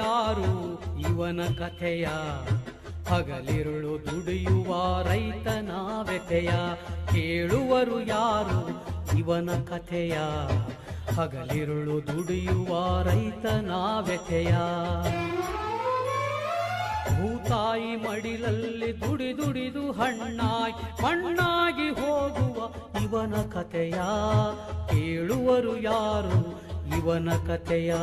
ಯಾರು ಇವನ ಕಥೆಯ? ಹಗಲಿರುಳು ದುಡಿಯುವ ರೈತನ ವ್ಯಥೆಯ. ಕೇಳುವರು ಯಾರು ಇವನ ಕಥೆಯ? ಹಗಲಿರುಳು ದುಡಿಯುವ ರೈತನ ವ್ಯಥೆಯ. ಭೂತಾಯಿ ಮಡಿಲಲ್ಲಿ ದುಡಿ ದುಡಿದು ಹಣ್ಣಾಗಿ ಮಣ್ಣಾಗಿ ಹೋಗುವ ಇವನ ಕಥೆಯ. ಕೇಳುವರು ಯಾರು ಇವನ ಕಥೆಯ?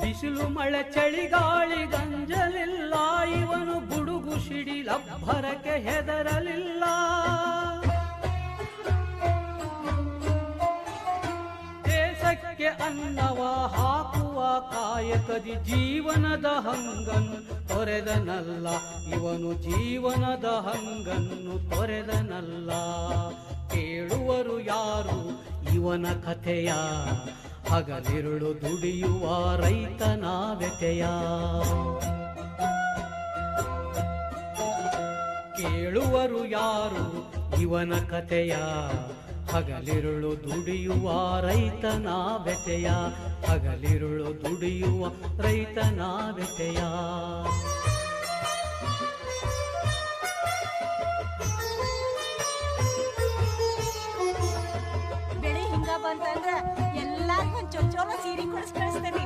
ಬಿಸಿಲು ಮಳೆ ಚಳಿಗಾಳಿ ಗಂಜಲಿಲ್ಲ ಇವನು ಗುಡುಗು ಸಿಡಿಲಬ್ಬರಕ್ಕೆ ಹೆದರಲಿಲ್ಲ. ದೇಶಕ್ಕೆ ಅನ್ನವ ಕಾಯಕದಿ ಜೀವನದ ಹಂಗನ್ನು ತೊರೆದನಲ್ಲ, ಇವನು ಜೀವನದ ಹಂಗನ್ನು ತೊರೆದನಲ್ಲ. ಕೇಳುವರು ಯಾರು, ಇವನ ಕಥೆಯ? ಹಗಲಿರುಳು ದುಡಿಯುವ ರೈತನ ವ್ಯಥೆಯ? ಕೇಳುವರು ಯಾರು, ಇವನ ಕಥೆಯ? ಹಗಲಿರುಳು ದುಡಿಯುವ ರೈತನ ಬೆತೆಯ ಹಗಲಿರುಳು ದುಡಿಯುವ ರೈತನ ಬೆತೆಯ. ಬೆಳೆ ಹಿಂಗ ಬಂತಂದ್ರ ಎಲ್ಲಾರ್ಗೂ ಒಂದ್ ಚೊಲ್ ಚೋಲ ಸೀರೆ ಕೊಡಿಸ್ ಕಳಿಸ್ತೇನೆ.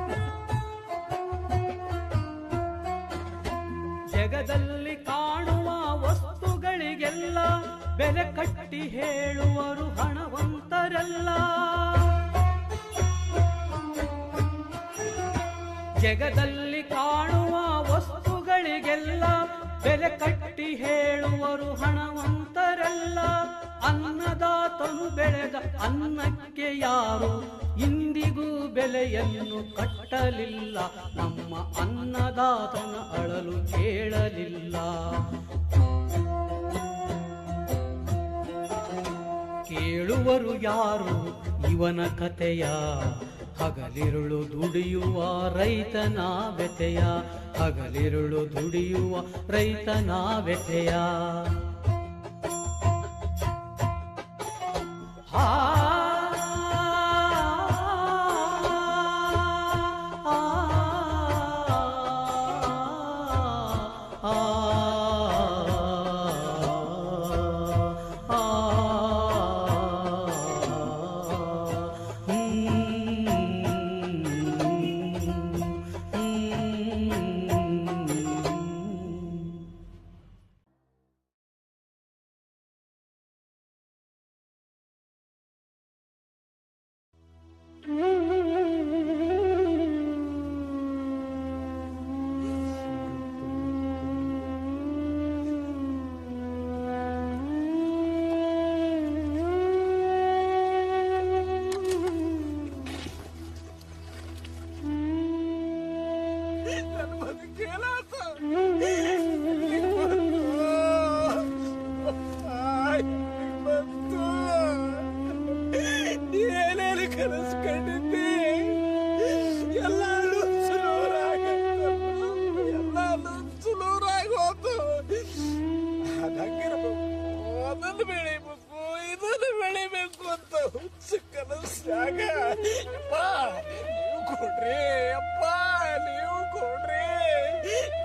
ಜಗದಲ್ಲಿ ಬೆಲೆ ಕಟ್ಟಿ ಹೇಳುವರು ಹಣವಂತರೆಲ್ಲ. ಜಗದಲ್ಲಿ ಕಾಣುವ ವಸ್ತುಗಳಿಗೆಲ್ಲ ಬೆಲೆ ಕಟ್ಟಿ ಹೇಳುವರು ಹಣವಂತರೆಲ್ಲ. ಅನ್ನದಾತನು ಬೆಳೆದ ಅನ್ನಕ್ಕೆ ಯಾರು ಇಂದಿಗೂ ಬೆಲೆಯನ್ನು ಕಟ್ಟಲಿಲ್ಲ. ನಮ್ಮ ಅನ್ನದಾತನ ಅಳಲು ಕೇಳಲಿಲ್ಲ. ಕೇಳುವರು ಯಾರು? ಇವನ ಕಥೆಯ ಹಗಲಿರುಳು ದುಡಿಯುವ ರೈತನ ವ್ಯಥೆಯ ಹಗಲಿರುಳು ದುಡಿಯುವ ರೈತನ ವ್ಯಥೆಯ. ಆ ಅಂತ ಹುಚ್ಚ ಕನಸಾಗ ಅಪ್ಪ, ನೀವು ಕೊಡ್ರಿ, ಅಪ್ಪ, ನೀವು ಕೊಡ್ರಿ.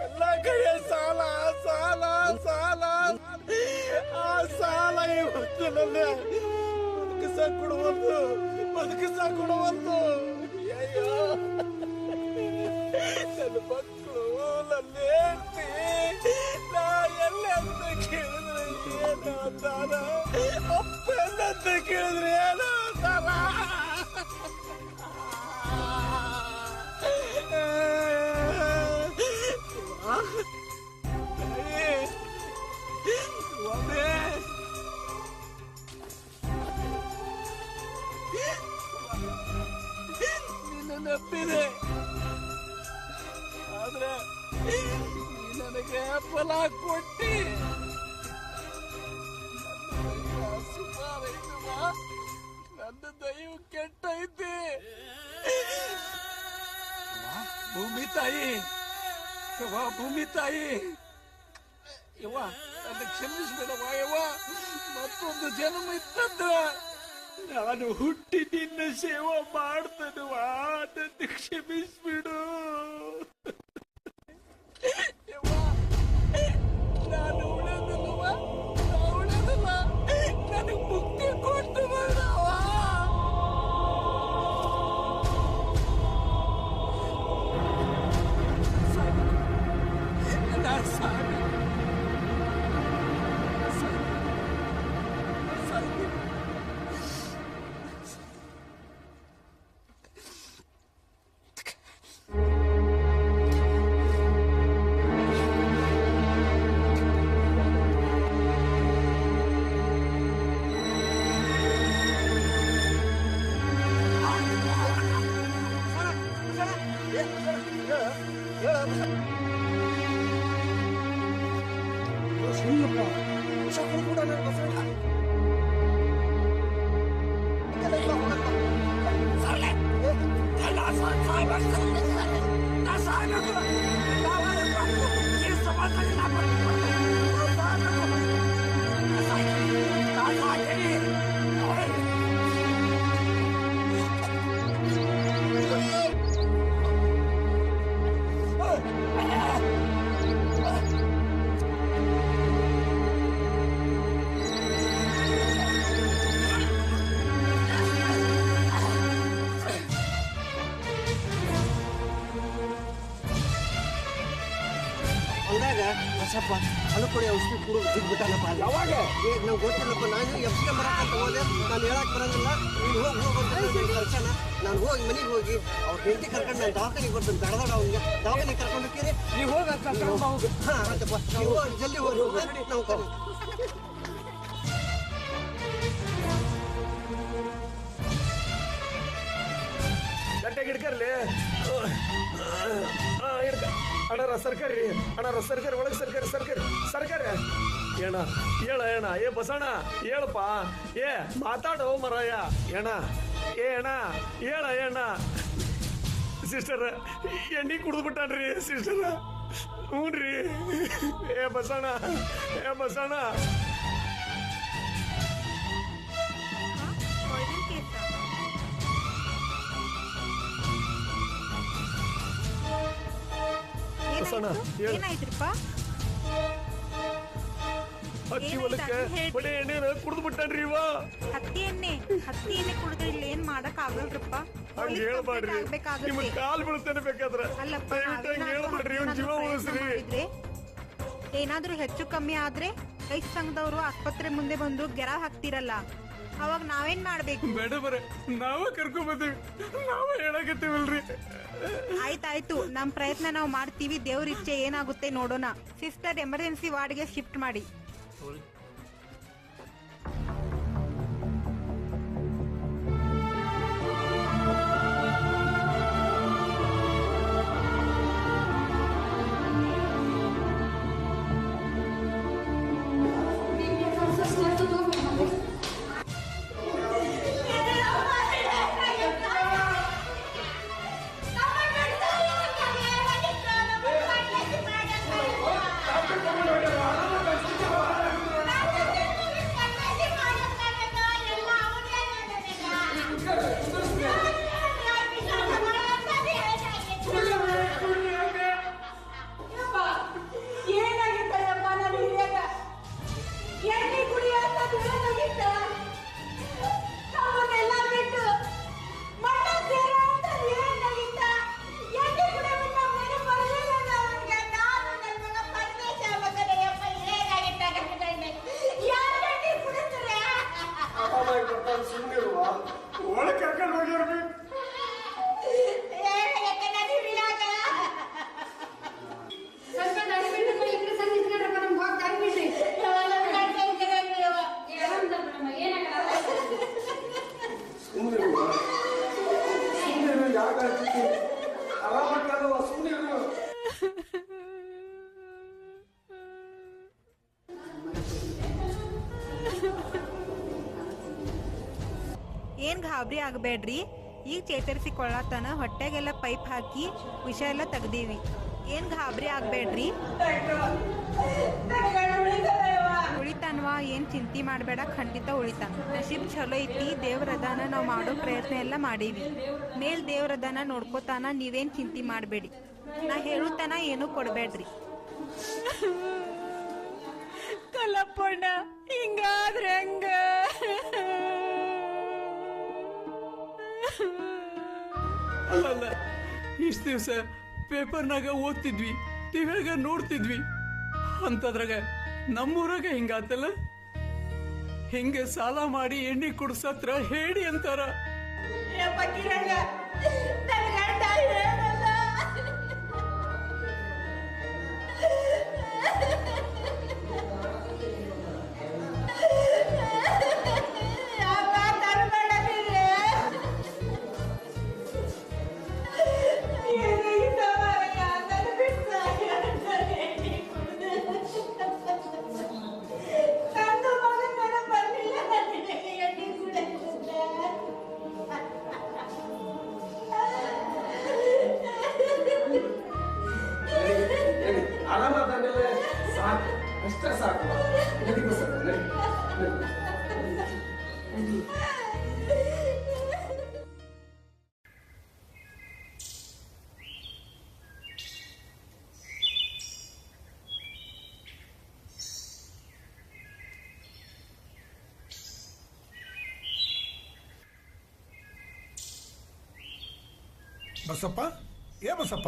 ಎಲ್ಲ ಕಡೆ ಸಾಲ ಸಾಲ ಸಾಲ. ಆ ಸಾಲ ಇವತ್ತು ನನ್ನ ಬದುಕಿಸ ಕೊಡುವಂತು ಬದುಕಿಸ ಕೊಡುವಂತು. ಅಯ್ಯೋ ನನ್ನ ಮಕ್ಕಳು ನನ್ನ ಹೆಂಡತಿ, ನಾ ಎಲ್ಲ ಅಂತ ಕೇಳಿದ್ರೆ? ಏನು ಅಂತಾನ ಅಪ್ಪ ಅಂತ ಕೇಳಿದ್ರೆ ಏನು ಅಂತಾನ ಒಮ್ಮೆ ತಾಯಿ ಯವ್ವ, ನನ್ನ ಕ್ಷಮಿಸ್ಬೇಡವ್ವ ಮತ್ತೊಂದು ಜನ್ಮ ಇತ್ತಂದ್ರ ನಾನು ಹುಟ್ಟಿ ನಿನ್ನ ಸೇವೆ ಮಾಡ್ತೇನವ್ವ ನನ್ನ ಕ್ಷಮಿಸ್ಬಿಡು. ನಾನು నా సహాయం నా వారి ಅನುಕೊಡಿ ಔಷಧಿ ಕುಡಿದು ಬಿಟ್ಬಿಟ್ಟಾನಪ್ಪ ಯಾವಾಗ? ಏ ನಂಗೆ ಗೊತ್ತಿಲ್ಲಪ್ಪ ನಾನು ಎಫ್ ಎಫ್ಸ್ಗೆ ಬರಕಂತ ಹೋದೆ ನಾನು ಹೇಳಕ್ ಬರೋದಿಲ್ಲ. ನೀನು ಹೋಗಿ ಹೋಗಿ ಕರ್ಸಣ ನಾನು ಹೋಗಿ ಮನೆಗೆ ಹೋಗಿ ಅವ್ರ ಹೆಂಡತಿ ಕರ್ಕೊಂಡು ನಾನು ದವಾಖಾನಿಗೆ ಬರ್ತೀನಿ ತಡದಾಡ ಅವ್ನಿಗೆ. ದವಾಖಾನಿಗೆ ಕರ್ಕೊಂಡು ಹೋಗ್ತೀರಿ? ನೀವು ಹೋಗ ಹಾಂ ಆಯ್ತಪ್ಪ. ನೀವು ಹೋಗಿ ಜಲ್ದಿ ಹೋಗಿ. ನಾವು ಕರಿ ಗಟ್ಟೆಗೆ ಹಿಡ್ಕರ್ಲಿ ಹಿಡ್ಕ ಅಣ್ಣಾರ ಸರ್ಕಾರಿ ಅಣ್ಣಾರ ಸರ್ಕಾರ, ಒಳಗೆ ಸರ್ಕಾರ ಸರ್ಕಾರ ಸರ್ಕಾರ. ಏಣ ಹೇಳ ಏಣ, ಏ ಬಸಣ್ಣ ಹೇಳಪ್ಪ ಏ ಮಾತಾಡು ಮರಾಯ. ಏಣ, ಏ ಅಣ್ಣ ಹೇಳ ಏಣ. ಸಿಸ್ಟರ್, ಎಣ್ಣೆ ಕುಡಿದು ಬಿಟ್ಟಾನ್ರಿ, ಸಿಸ್ಟರ್. ಹ್ಞೂ ರೀ ಏ ಬಸಣ್ಣ ಏ ಬಸಣ್ಣ. ಏನಾಯ್ತ್ರಿಪ್ಪ? ಹೊಲಕ್ಕೆ ಎಣ್ಣೆನ ಕುಡಿದು ಬಿಟ್ಟಾನ್ರಿ ಇವ. ಹತ್ತಿ ಎಣ್ಣೆ ಹತ್ತಿ ಎಣ್ಣೆ ಕುಡಿದ್ರೆ ಇಲ್ಲಿ ಏನ್ ಮಾಡಕ್ ಆಗಲ್ರಪ್ಪ? ಹಂಗ ಹೇಳ್ಬಾಡ್ರಿ ನಿಮ್ ಕಾಲ್ ಬೀಳ್ತೇನೆ ಬೇಕಾದ್ರ ಅಲ್ಲಪ್ಪ ದಯವಿಟ್ಟು ಹಂಗ ಹೇಳ್ಬೇಡ್ರಿ ಇವ್ನ ಜೀವ ಉಳಿಸ್ರಿ. ಏನಾದ್ರೂ ಹೆಚ್ಚು ಕಮ್ಮಿ ಆದ್ರೆ ರೈತ ಸಂಘದವರು ಆಸ್ಪತ್ರೆ ಮುಂದೆ ಬಂದು ಗೆರ ಹಾಕ್ತಿರಲ್ಲ. ಅವಾಗ ನಾವೇನ್ ಮಾಡ್ಬೇಕು? ಬೇಡ ಬರ ನಾವ ಕರ್ಕೊಂಡ್ ಬಂದೀವಿ. ನಾವ ಹೇಳಕತ್ತೀವಲ್ರಿ. ಆಯ್ತಾಯ್ತು ನಮ್ ಪ್ರಯತ್ನ ನಾವು ಮಾಡ್ತೀವಿ ದೇವ್ರ ಇಚ್ಛೆ ಏನಾಗುತ್ತೆ ನೋಡೋಣ. ಸಿಸ್ಟರ್ ಎಮರ್ಜೆನ್ಸಿ ವಾರ್ಡ್ಗೆ ಶಿಫ್ಟ್ ಮಾಡಿ. ಏನ್ ಗಾಬರಿ ಆಗಬೇಡ್ರಿ. ಈಗ ಚೇತರಿಸಿಕೊಳ್ಳತನ, ಹೊಟ್ಟೆಗೆಲ್ಲ ಪೈಪ್ ಹಾಕಿ ವಿಷ ಎಲ್ಲ ತೆಗ್ದೀವಿ. ಏನ್ ಗಾಬರಿ ಆಗ್ಬೇಡ್ರಿ? ಉಳಿತಾನ್ವಾ, ಏನ್ ಚಿಂತೆ ಮಾಡಬೇಡ, ಖಂಡಿತ ಉಳಿತಾನ. ನಶೀಬ್ ಚಲೋ ಐತಿ ದೇವ್ರದಾನ ನಾವು ಮಾಡೋ ಪ್ರಯತ್ನ ಎಲ್ಲ ಮಾಡೀವಿ. ಮೇಲ್ ದೇವ್ರದಾನ ನೋಡ್ಕೋತಾನ, ನೀವೇನ್ ಚಿಂತೆ ಮಾಡಬೇಡಿ. ನಾ ಹೇಳುತ್ತಾನ ಏನೂ ಕೊಡ್ಬೇಡ್ರಿ. ಅಲ್ಲಲ್ಲ ಇಷ್ಟು ದಿವಸ ಪೇಪರ್ನಾಗ ಓದ್ತಿದ್ವಿ, ಟಿವಿಯಾಗ ನೋಡ್ತಿದ್ವಿ. ಅಂತದ್ರಾಗ ನಮ್ಮೂರಾಗ ಹಿಂಗಾತಲ್ಲ? ಹಿಂಗೆ ಸಾಲ ಮಾಡಿ ಎಣ್ಣೆ ಕುಡ್ಸತ್ರ ಹೇಳಿ ಅಂತಾರ. ಬಸಪ್ಪ? ಏ ಬಸಪ್ಪ?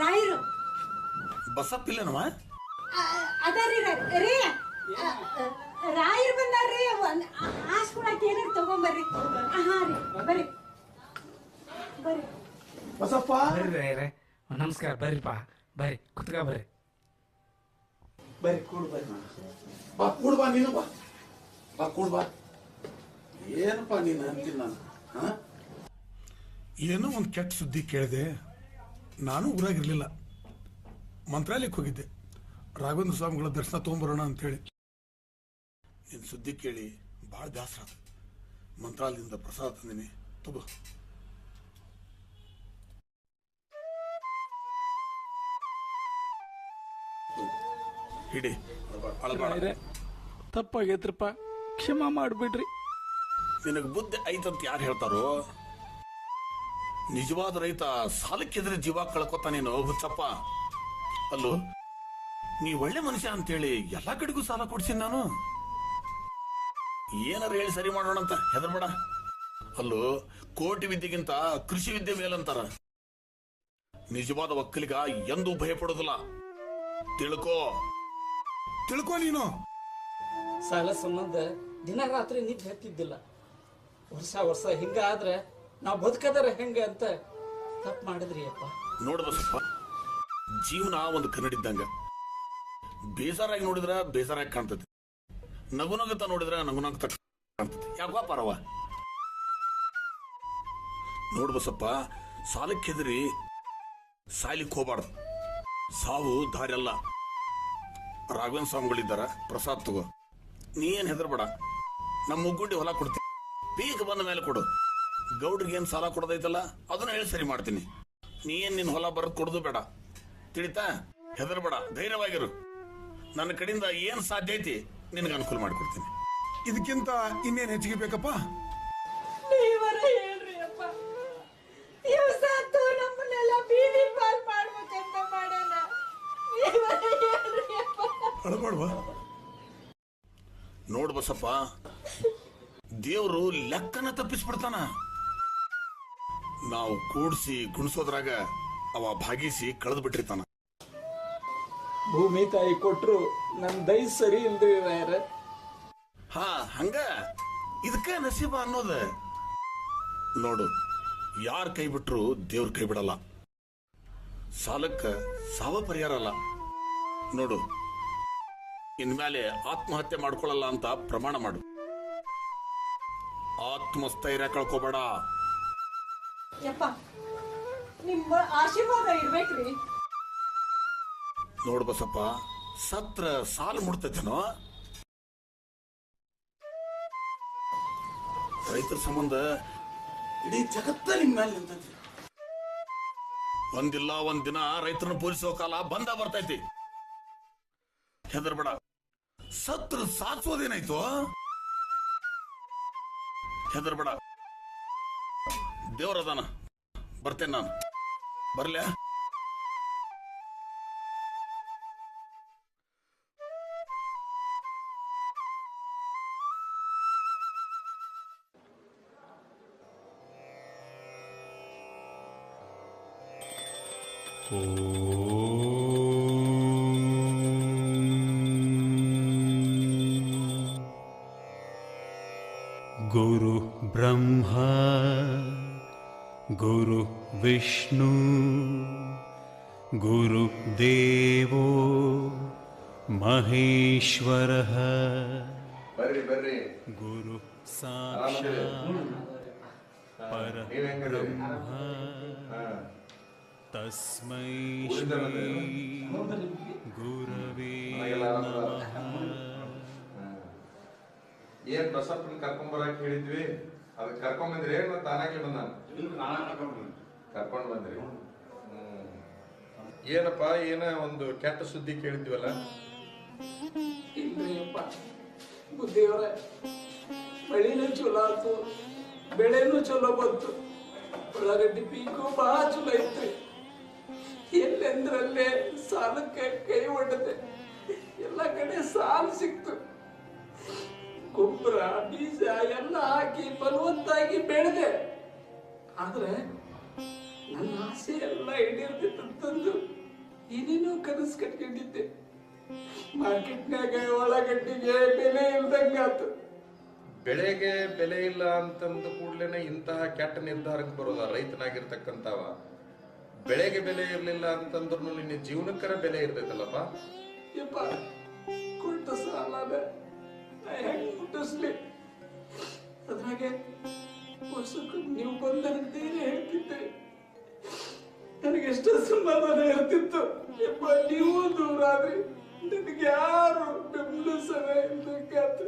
ರಾಯರು. ಬಸಪ್ಪ ಇಲ್ಲನವ ಅದರಿ ರೀ ರಾಯರು ಬಂದಾರ್ರಿ ಒಂದ್ ಹಾಸ್ಕೊಳಕ್ ಏನಾರು ತಗೊಂಬರ್ರಿ. ಹಾ ರೀ. ಬರ್ರಿ. ಬರ್ರಿ. ಬಸಪ್ಪ? ಬರ್ರಿ ರೇ. ನಮಸ್ಕಾರ ಬರ್ರಿಪ್ಪ. ಬರ್ರಿ ಕುತ್ಕ ಬರ್ರಿ. ಬರ್ರಿ ಕೂಡು ಬರ್ರಿ. ಬಾ ಕೂಡ್ ಬಾ ನೀನು ಬಾ. ಬಾ ಕೂಡ್ ಬಾ. ಏನಪ್ಪ ನೀನು ಅಂತೀನಿ ನಾನು? ಹಾ ಏನೋ ಒಂದು ಕೆಟ್ಟ ಸುದ್ದಿ ಕೇಳಿದೆ. ನಾನು ಊರಾಗಿರ್ಲಿಲ್ಲ. ಮಂತ್ರಾಲಯಕ್ಕೆ ಹೋಗಿದ್ದೆ. ರಾಘವೇಂದ್ರ ಸ್ವಾಮಿಗಳ ದರ್ಶನ ತೊಗೊಂಬರೋಣ ಅಂತೇಳಿ. ನಿನ್ನ ಸುದ್ದಿ ಕೇಳಿ ಭಾಳ ಬೇಸರ. ಮಂತ್ರಾಲಯದಿಂದ ಪ್ರಸಾದ ತಂದಿನಿ. ತಗೋ. ಹಿಡಿ. ಅಳಬೇಡ ತಪ್ಪಾಗೈತ್ರಪ್ಪ. ಕ್ಷಮ ಮಾಡ್ಬಿಡ್ರಿ. ನಿನಗೆ ಬುದ್ಧಿ ಐತಂತ ಯಾರು ಹೇಳ್ತಾರೋ? ನಿಜವಾದ ರೈತ ಸಾಲಕ್ಕೆದ್ರೆ ಜೀವ ನೀನು ಹುಚ್ಚಪ್ಪ. ಅಲ್ಲೋ ನೀ ಒಳ್ಳೆ ಮನುಷ್ಯ ಅಂತೇಳಿ ಎಲ್ಲ ಕಡೆಗೂ ಸಾಲ ಕೊಡ್ಸೀನಿ ನಾನು. ಏನಾರ ಹೇಳಿ ಸರಿ ಮಾಡೋಣ ಅಂತ ಹೆದರ್ಬೇಡ. ಅಲ್ಲೋ ಕೋಟಿ ವಿದ್ಯೆಗಿಂತ ಕೃಷಿ ವಿದ್ಯೆ ಮೇಲಂತಾರ. ನಿಜವಾದ ಒಕ್ಕಲಿಗ ಎಂದೂ ಭಯ ಪಡೋದಿಲ್ಲ. ತಿಳ್ಕೋ. ತಿಳ್ಕೋ ನೀನು. ಸಾಲ ಸಂಬಂಧ ದಿನ ರಾತ್ರಿ ನಿದ್ದೆ ಹತ್ತಿದ್ದಿಲ್ಲ. ವರ್ಷ ವರ್ಷ ಹಿಂಗಾದ್ರೆ ನಾವು ಬದುಕದರ ಹೆಂಗೆ ಅಂತ ತಪ್ಪು ಮಾಡಿದ್ರಿ ಅಪ್ಪ. ನೋಡಬಸಪ್ಪ ಜೀವನ ಒಂದು ಕನ್ನಡಿದ್ದಂಗ. ಬೇಜಾರಾಗಿ ನೋಡಿದ್ರ ಬೇಜಾರಾಗಿ ಕಾಣ್ತತಿ. ನಗು ನಗುತ್ತಾ ನೋಡಿದ್ರ ನಗು ನಗುತ್ತಾ ಕಾಣ್ತತಿ. ಯಾಕೋ ಪರವ? ನೋಡ್ಬಸಪ್ಪ ಸಾಲಕ್ಕೆ ಹೆದರಿ ಸಾಯ್ಲಿಕ್ಕೆ ಹೋಗ್ಬಾರ್ದು. ಸಾವು ದಾರಿ ಅಲ್ಲ. ರಾಘವೇಂದ್ರ ಸ್ವಾಮಿಗಳಿದ್ದಾರ, ಪ್ರಸಾದ್ ತಗೋ. ನೀ ಏನ್ ಹೆದರ್ಬೇಡ. ನಮ್ಮ ಮುಗ್ಗುಂಡಿ ಹೊಲ ಕೊಡ್ತೀನಿ. ಪೀಕ್ ಬಂದ ಮೇಲೆ ಕೊಡು. ಗೌಡ್ರಿಗೆ ಏನ್ ಸಾಲ ಕೊಡೋದೈತಲ್ಲ ಅದನ್ನ ಹೇಳಿ ಸರಿ ಮಾಡ್ತೀನಿ. ನೀ ಏನ್ ನಿನ್ ಹೊಲ ಬರದ್ ಕೊಡೋದು ಬೇಡ. ತಿಳಿತಾ? ಹೆದರ್ಬೇಡ ಧೈರ್ಯವಾಗಿರು. ನನ್ನ ಕಡೆಯಿಂದ ಏನ್ ಸಾಧ್ಯ ಐತಿ ನಿನಗೆ ಅನುಕೂಲ ಮಾಡಿಕೊಡ್ತೀನಿ. ಇದಕ್ಕಿಂತ ಇನ್ನೇನ್ ಹೆಚ್ಚಿಗೆ ಬೇಕಪ್ಪ? ನೀವರ ಹೇಳ್ರಿ ಅಪ್ಪ. ಇವ್ ಸತ್ತು ನಮ್ಮನ್ನೆಲ್ಲ ಬೀದಿ ಪಾಲ್ ಮಾಡ್ಬೇಕಂತ ಮಾಡ್ಯಾನ ನೀವರ ಹೇಳ್ರಿ ಅಪ್ಪ. ಅಳಬಾಡ್ವಾ? ನೋಡ್ ಬಸಪ್ಪ ದೇವ್ರು ಲೆಕ್ಕನ ತಪ್ಪಿಸ್ಬಿಡ್ತಾನ. ನಾವು ಕೂಡ್ಸಿ ಗುಣಿಸೋದ್ರಾಗ ಅವ ಭಾಗಿಸಿ ಕಳೆದು ಬಿಟ್ಟಿರ್ತಾನ ಭೂಮಿ ತಾಯಿ ಕೊಟ್ರು ನನ್ ದೈ ಸರಿ ಇಲ್ದ್ರಿ ರಾಯರ ಹಾ ಹಂಗ? ಇದಕ್ಕ ನಸೀಬ ಅನ್ನೋದ. ನೋಡು ಯಾರ್ ಕೈ ಬಿಟ್ರು ದೇವ್ರ ಕೈ ಬಿಡಲ್ಲ. ಸಾಲಕ್ಕ ಸಾವ ಪರಿಹಾರ ಅಲ್ಲ. ನೋಡು ಇನ್ಮೇಲೆ ಆತ್ಮಹತ್ಯೆ ಮಾಡ್ಕೊಳ್ಳಲ್ಲ ಅಂತ ಪ್ರಮಾಣ ಮಾಡು. ಆತ್ಮಸ್ಥೈರ್ಯ ಕಳ್ಕೊಬೇಡ. ಯಪ್ಪ ನಿಮ್ಮ ಆಶೀರ್ವಾದ ಇರ್ಬೇಕ್ರಿ. ನೋಡು ಬಸಪ್ಪ ಸತ್ರ ಸಾಲು ಮುಡ್ತೈತೇನೋ ರೈತರ ಸಂಬಂಧ ಇಡೀ ಜಗತ್ತ ನಿಮ್ ಮೇಲೆ ನಿಂತೈತಿ. ಒಂದಿಲ್ಲ ಒಂದ್ ದಿನ ರೈತರನ್ನ ಪೂರಿಸೋ ಕಾಲ ಬಂದ ಬರ್ತೈತಿ. ಹೆದರ್ಬೇಡ. ಸತ್ರ ಸಾಧಿಸೋದೇನಾಯ್ತು? ಹೆದರ್ಬೇಡ. ದೇವ್ರದಾನ ಬರ್ತೇನೆ ನಾನು. ಬರ್ಲ್ಯಾ? गुरु ब्रह्मा ब्रह्म गुरुविष्णु गुरुदेवो महेश्वरः। गुरु साक्षर ब्रह्म तस्मै श्री गुरवे नमः ಏನ್ ಬಸಪ್ಪನ ಕರ್ಕೊಂಬರಕ್ ಹೇಳಿದ್ವಿ? ಅದ್ ಕರ್ಕೊಂಡ್ ಏನು ತಾನಾಗ್ಲಿ ಬಂದ. ಕರ್ಕೊಂಡ್ ಬಂದ್ರಿ. ಏನಪ್ಪ ಏನ ಒಂದು ಕೆಟ್ಟ ಸುದ್ದಿ ಕೇಳಿದ್ವಲ್ಲ? ಬುದ್ಧಿಯವರೇ ಮಳಿನೂ ಚಲೋ ಆತು ಬೆಳೆನೂ ಚಲೋ ಬಂತು. ಉಳ್ಳಾಗಡ್ಡಿ ಪೀಕು ಬಹಳ ಚಲೋ ಐತ್ರಿ. ಎಲ್ಲೆಂದ್ರಲ್ಲೇ ಸಾಲಕ್ಕೆ ಕೈ ಒಡ್ಡದೆ ಎಲ್ಲ ಕಡೆ ಸಾಲ ಸಿಕ್ತು. ಗೊಬ್ಬರ ಬೀಜ ಎಲ್ಲ ಹಾಕಿ ಫಲವತ್ತಾಗಿ ಬೆಳೆದೆ. ಆದ್ರೆ ನನ್ನ ಆಸೆ ಎಲ್ಲ ಈಡೇರ್ತಿತ್ತಂತಂದು ಏನೇನೋ ಕನಸು ಕಟ್ಕೊಂಡಿದ್ದೆ. ಮಾರ್ಕೆಟ್ನಾಗ ಒಳಗಡ್ಡಿಗೆ ಬೆಲೆ ಇಲ್ದಂಗಾತು ಬೆಳೆಗೆ ಬೆಲೆ ಇಲ್ಲ ಅಂತಂದ ಕೂಡ್ಲೇನೆ ಇಂತಹ ಕೆಟ್ಟ ನಿರ್ಧಾರಕ್ಕೆ ಬರೋದ ರೈತನಾಗಿರ್ತಕ್ಕಂಥವ. ಬೆಳೆಗೆ ಬೆಲೆ ಇರಲಿಲ್ಲ ಅಂತಂದ್ರು ನಿನ್ನ ಜೀವನಕ್ಕರ ಬೆಲೆ ಇರ್ತೈತಲ್ಲಪ್ಪ. ಕೊಟ್ಟ ಸಾಲದ ಮುಟ್ಟಿಸ್ಲಿ ಅದ್ರಾಗೆ ವರ್ಷಕ್ಕೂ ನೀವು ಬಂದಂತೇನೆ ಹೇಳ್ತಿದ್ದೆ ನನಗೆ ಎಷ್ಟು ಸಮಾಧಾನ ಇರ್ತಿತ್ತು. ಯಪ್ಪ, ನೀವು ದೂರಾದ್ರಿ ನನಗೆ ಯಾರು ಬೆಂಬಲಿಸದ ಇಲ್ದಂಗಾತು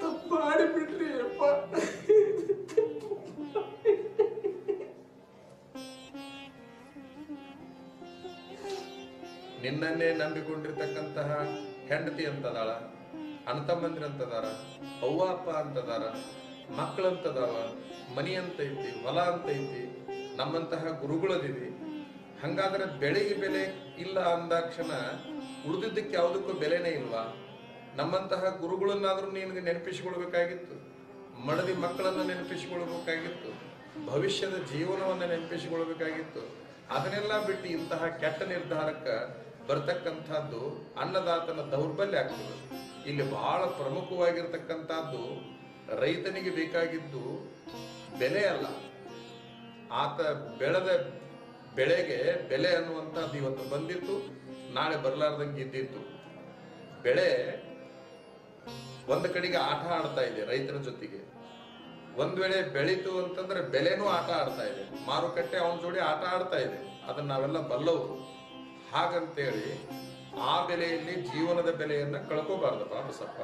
ತಪ್ಪು ಮಾಡಿಬಿಟ್ರಿ ಯಪ್ಪ. ನಿನ್ನನ್ನೇ ನಂಬಿಕೊಂಡಿರ್ತಕ್ಕಂತಹ ಹೆಂಡತಿ ಅಂತದಾಳ? ಅಂತದಾರ, ಅವ್ವ, ಅಪ್ಪ ಅಂತದಾರ ಮಕ್ಕಳಂತದಾವ ಮನಿ ಅಂತ ಐತಿ, ಹೊಲ ಅಂತ ಐತಿ, ನಮ್ಮಂತಹ ಗುರುಗಳದಿವಿ ಹಂಗಾದ್ರೆ ಬೆಳೆಗೆ ಬೆಲೆ ಇಲ್ಲ ಅಂದಾಕ್ಷಣ ಉಳಿದಿದ್ದಕ್ಕೆ ಯಾವುದಕ್ಕೂ ಬೆಲೆನೇ ಇಲ್ವಾ? ನಮ್ಮಂತಹ ಗುರುಗಳನ್ನಾದ್ರೂ ನಿನಗೆ ನೆನಪಿಸಿಕೊಳ್ಬೇಕಾಗಿತ್ತು. ಮಡದಿ ಮಕ್ಕಳನ್ನ ನೆನಪಿಸಿಕೊಳ್ಬೇಕಾಗಿತ್ತು. ಭವಿಷ್ಯದ ಜೀವನವನ್ನ ನೆನಪಿಸಿಕೊಳ್ಬೇಕಾಗಿತ್ತು. ಅದನ್ನೆಲ್ಲ ಬಿಟ್ಟು ಇಂತಹ ಕೆಟ್ಟ ನಿರ್ಧಾರಕ್ಕ ಬರ್ತಕ್ಕಂಥದ್ದು ಅನ್ನದಾತನ ದೌರ್ಬಲ್ಯ ಆಗ್ತದೆ. ಇಲ್ಲಿ ಬಹಳ ಪ್ರಮುಖವಾಗಿರ್ತಕ್ಕಂಥದ್ದು ರೈತನಿಗೆ ಬೇಕಾಗಿದ್ದು ಬೆಲೆ ಅಲ್ಲ. ಆತ ಬೆಳೆದ ಬೆಳೆಗೆ ಬೆಲೆ ಅನ್ನುವಂಥದ್ದು ಇವತ್ತು ಬಂದಿತ್ತು, ನಾಳೆ ಬರಲಾರ್ದಂಗೆ ಇದ್ದಿತ್ತು. ಬೆಳೆ ಒಂದು ಕಡೆಗೆ ಆಟ ಆಡ್ತಾ ಇದೆ ರೈತರ ಜೊತೆಗೆ. ಒಂದ್ ವೇಳೆ ಬೆಳೀತು ಅಂತಂದ್ರೆ ಬೆಲೆನೂ ಆಟ ಆಡ್ತಾ ಇದೆ. ಮಾರುಕಟ್ಟೆ ಅವನ ಜೋಡಿ ಆಟ ಆಡ್ತಾ ಇದೆ. ಅದನ್ನ ನಾವೆಲ್ಲ ಬಲ್ಲವರು. ಹಾಗಂತೇಳಿ ಆ ಬೆಲೆಯಲ್ಲಿ ಜೀವನದ ಬೆಲೆಯನ್ನ ಕಳ್ಕೋಬಾರ್ದಪ್ಪ ಬಸಪ್ಪ